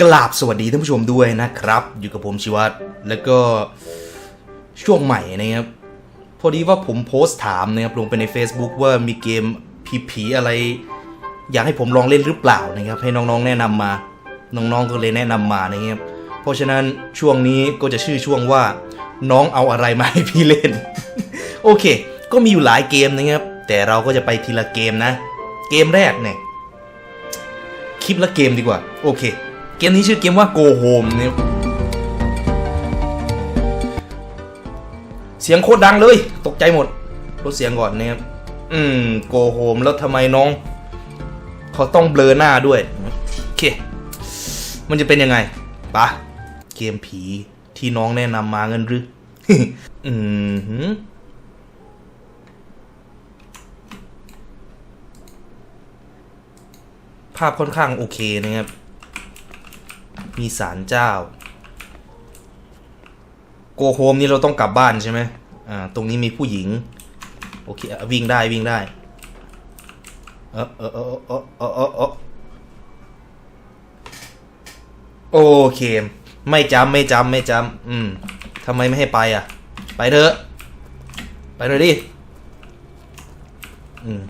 กราบสวัสดีท่านผู้ชมด้วยนะครับ อยู่กับผมชิวัตแล้วก็ช่วงใหม่นะครับ พอดีว่าผมโพสต์ถามนะครับลงไปใน Facebook ว่ามีเกมผีๆอะไร อยากให้ผมลองเล่นหรือเปล่านะครับ ให้น้องๆแนะนำมา น้องๆก็เลยแนะนำมานะครับ เพราะฉะนั้นช่วงนี้ก็จะชื่อช่วงว่า น้องเอาอะไรมาให้พี่เล่น โอเค ก็มีอยู่หลายเกมนะครับ แต่เราก็จะไปทีละเกมนะ เกมแรกเนี่ย คลิปละเกมดีกว่า โอเค เกมนี้ชื่อเกมว่า Go Home เนี่ยเสียงโคตรดังเลย ตกใจหมดลดเสียงก่อนนะครับอืม Go Home แล้วทำไมน้อง เขาต้องเบลอหน้าด้วย โอเค มันจะเป็นยังไงปะเกมผีที่น้องแนะนำมาเงินหรืออืมหือ ภาพค่อนข้างโอเคนะครับ มีศาลเจ้า โกโฮมนี่เราต้องกลับบ้านใช่ไหมอ่า ตรงนี้มีผู้หญิง โอเค วิ่งได้วิ่งได้ เออเออเออเออเออเออเออโอเค ไม่จำไม่จำไม่จำอืมทำไมไม่ให้ไปอะ ไปเถอะ ไปเลยดิ อืม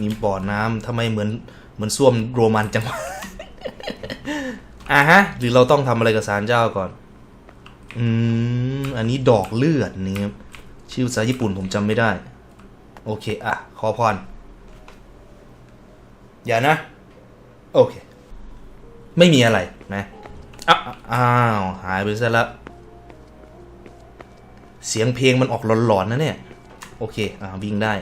นี่บ่อน้ำทำไมเหมือน เหมือนส้วมโรมันจังวะอะฮะ หรือเราต้องทำอะไรกับศาลเจ้าก่อน อืม อันนี้ดอกเลือดนี่ครับชื่อภาษาญี่ปุ่นผมจำไม่ได้ โอเค อะ ขอพร อย่านะ โอเค ไม่มีอะไรนะอ้าอ้าวหายไปซะแล้วเสียงเพลงมันออกหลอนๆนะเนี่ย โอเค อ่าวิ่งได้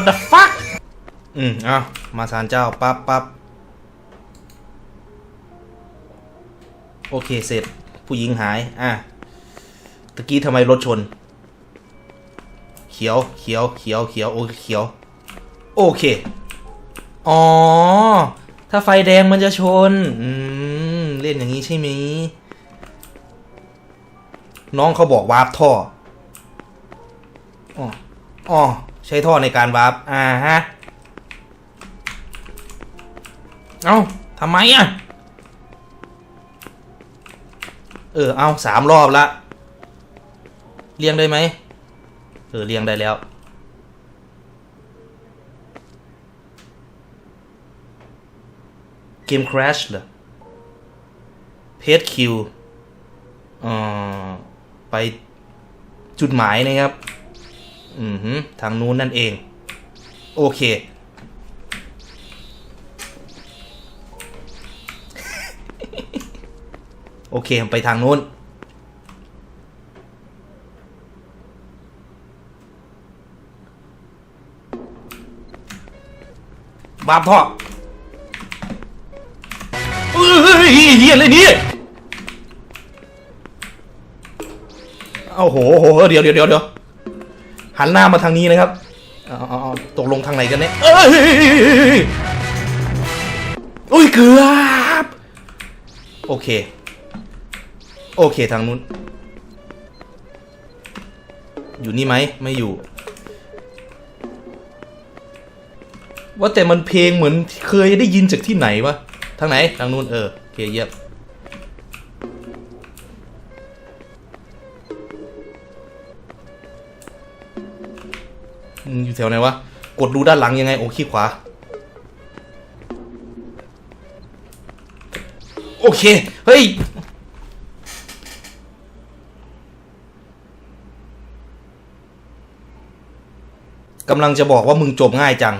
What the fuck อืมเอามาศาลเจ้าปั๊บปั๊บโอเคเสร็จ ผู้หญิงหาย อะตะกี้ทำไมรถชน เขียวเขียวเขียวเขียวโอเคเขียว โอเค อ๋อ ถ้าไฟแดงมันจะชน อืม เล่นอย่างนี้ใช่ไหมน้องเขาบอกวาร์ปท่ออ๋ออ๋อ ใช้ท่อในการวาร์ปอ่าฮะ เอ้าทำไมอะ เออ เอาสามรอบละ เรียงได้ไหม เออ เรียงได้แล้ว เกม Crash เหรอเพจคิวอ่าไปจุดหมายนะครับ อือหือทางนู้นนั่นเอง โอเค โอเคไปทางนู้นบาปท่อเฮ้ยเฮียอะไรเนี่ยโอ้โหโอ้โหเดี๋ยวเดี๋ยวเดี๋ยวเดี๋ยว หันหน้ามาทางนี้นะครับอาเอตกลงทางไหนกันเนี่ยเอ้ยอุ้ยเกือบโอเค โอเคทางนู้น อยู่นี่ไหมไม่อยู่ ว่าแต่มันเพลงเหมือนเคยได้ยินจากที่ไหนวะทางไหนทางนู้นเออโอเคเยี่ยม อยู่แถวไหนวะ กดดูด้านหลังยังไง โอ้ขี้ขวา โอเค เฮ้ย กำลังจะบอกว่ามึงจบง่ายจัง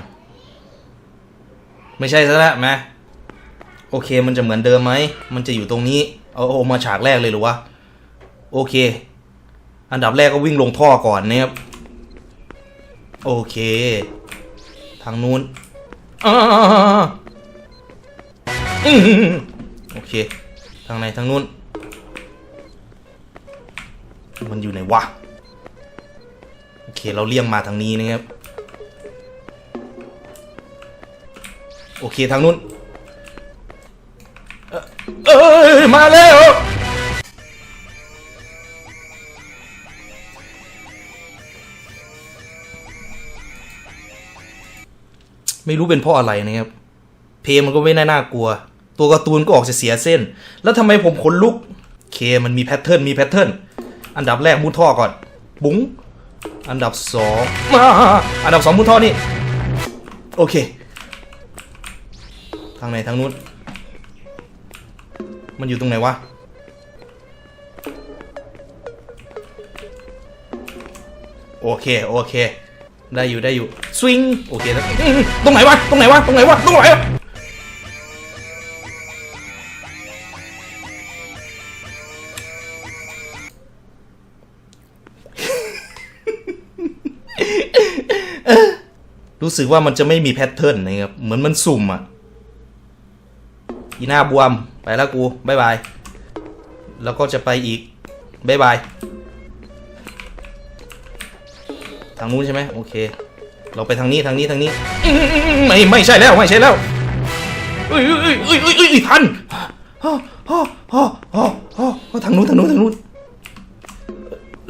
ไม่ใช่ซะแล้วไหมโอเค มันจะเหมือนเดิมไหม มันจะอยู่ตรงนี้ เอาเอมาฉากแรกเลยหรือวะ โอเค อันดับแรกก็วิ่งลงท่อก่อนนะครับ โอเค ทางนู้นอ่าอืมโอเค ทางไหนทางนู้น มันอยู่ไหนวะ โอเค เราเลี่ยงมาทางนี้นะครับ โอเค ทางนู้น เอ่อเอ้ยมาแล้ว ไม่รู้เป็นเพราะอะไรนะครับ เพลงมันก็ไม่น่าน่ากลัว ตัวการ์ตูนก็ออกจะเสียเส้น แล้วทำไมผมขนลุกเคมันมีแพทเทิร์นมีแพทเทิร์นอันดับแรกมุดท่อก่อน บุ้งอันดับสองอันดับสองมุดท่อนี่ โอเค ทางไหนทางนู้น มันอยู่ตรงไหนวะโอเค โอเค ได้อยู่ได้อยู่สวิงโอเคแล้วอื้อหือตรงไหนวะตรงไหนวะตรงไหนวะตรงไหนวะรู้สึกว่ามันจะไม่มีแพทเทิร์นนะครับ เหมือนมันสุ่มอะอีหน้าบวม ไปแล้วกูบายบาย แล้วก็จะไปอีกบายบาย ทางนู้นใช่ไหมโอเค เราไปทางนี้ทางนี้ทางนี้ไม่ไม่ใช่แล้วไม่ใช่แล้วเอ้ยเอ้ยเอ้ยเอ้ยเอ้ยทันฮ่าฮ่าฮ่าฮ่าทางนู้นทางนู้นทางนู้น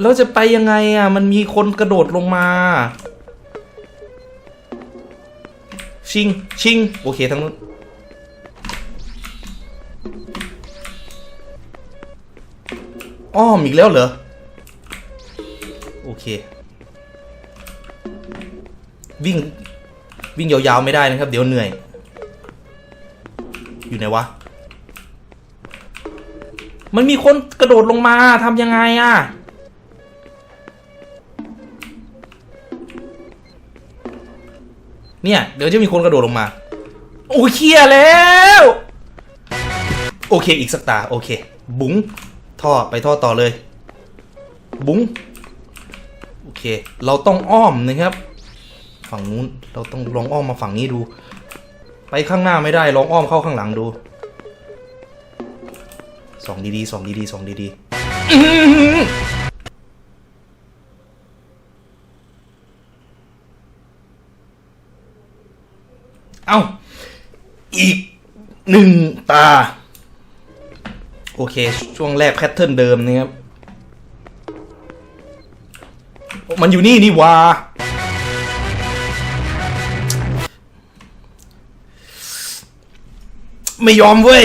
แล้วจะไปยังไงอะ มันมีคนกระโดดลงมา ชิง ชิง โอเคทางนู้น อ้อมอีกแล้วเหรอ โอเค วิ่งวิ่งยาวๆไม่ได้นะครับ เดี๋ยวเหนื่อย อยู่ไหนวะ มันมีคนกระโดดลงมาทำยังไงอะเนี่ย เดี๋ยวจะมีคนกระโดดลงมา โอ้เคลียร์แล้ว โอเคอีกสักตา โอเค บุ้งท่อไปท่อต่อเลย บุ้งโอเค เราต้องอ้อมนะครับ ฝั่งนู้น เราต้องลองอ้อมมาฝั่งนี้ดู ไปข้างหน้าไม่ได้ ลองอ้อมเข้าข้างหลังดูสองดีๆสองดีๆสองดีๆเอื้า อีกหนึ่งตา โอเค ช่วงแรกแพทเทิร์นเดิมนะครับ มันอยู่นี่นี่วา ไม่ยอมเว้ย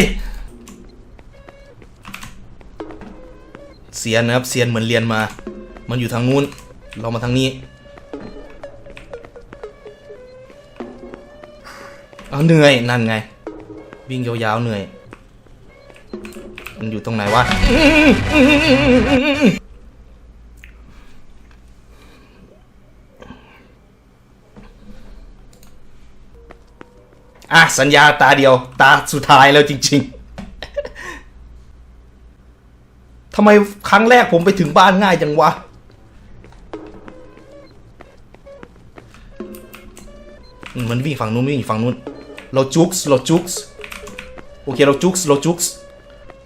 เสียนนะครับเสียนเหมือนเรียนมา มันอยู่ทางนู้น เรามาทางนี้เอาเหนื่อย นั่นไง วิ่งยาวๆเหนื่อย มันอยู่ตรงไหนวะ อะสัญญาตาเดียวตาสุดท้ายแล้วจริง ๆทำไมครั้งแรกผมไปถึงบ้านง่ายจังวะมมันวิ่งฝั่งนู้นวิ่งฝั่งนู้น เราจุกส์เราจุกส์โอเคเราจุกส์เราจุกส์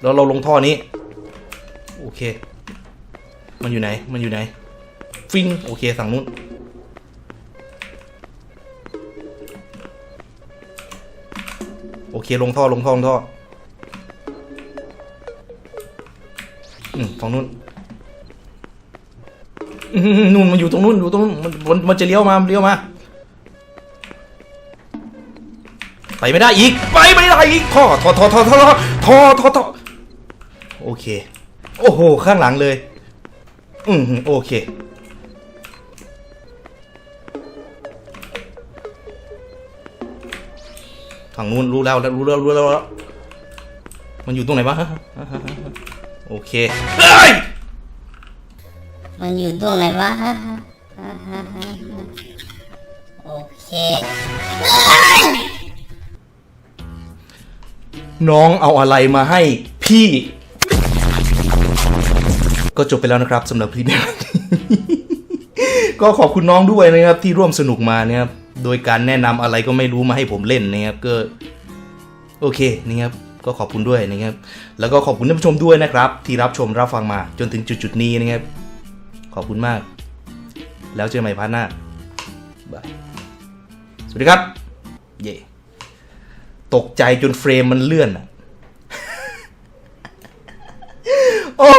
แล้วเราลงท่อนี้ โอเค มันอยู่ไหน มันอยู่ไหน ฟิง โอเคฝั่งนู้น อเคลงท่อลงท่อลงท่ออืมฝั่งนู้นนู่นมันอยู่ตรงนู้นอยู่ตรงนู้นมันมันมันจะเลี้ยวมาเลี้ยวมา ไปไม่ได้อีก ไปไม่ได้อีกท่อท่อท่อท่อท่อท่อท่อท่อโอเค โอ้โห ข้างหลังเลย อืมโอเค ฝั่งนู้นรู้แล้วรู้แล้วรู้แล้วรู้แล้ว มันอยู่ตรงไหนวะโอเคเฮ้ยมันอยู่ตรงไหนวะโอเคน้องเอาอะไรมาให้พี่ ก็จบไปแล้วนะครับสำหรับคลิปนี้ก็ขอบคุณน้องด้วยนะครับที่ร่วมสนุกมานะครับ โดยการแนะนำอะไรก็ไม่รู้มาให้ผมเล่นนะครับก็โอเคนะครับก็ขอบคุณด้วยนะครับ แล้วก็ขอบคุณท่านผู้ชมด้วยนะครับ ที่รับชมรับฟังมาจนถึงจุดๆนี้นะครับ ขอบคุณมาก แล้วเจอกันใหม่พาร์ทหน้าบายสวัสดีครับ เย่ตกใจจนเฟรมมันเลื่อนอะโอ้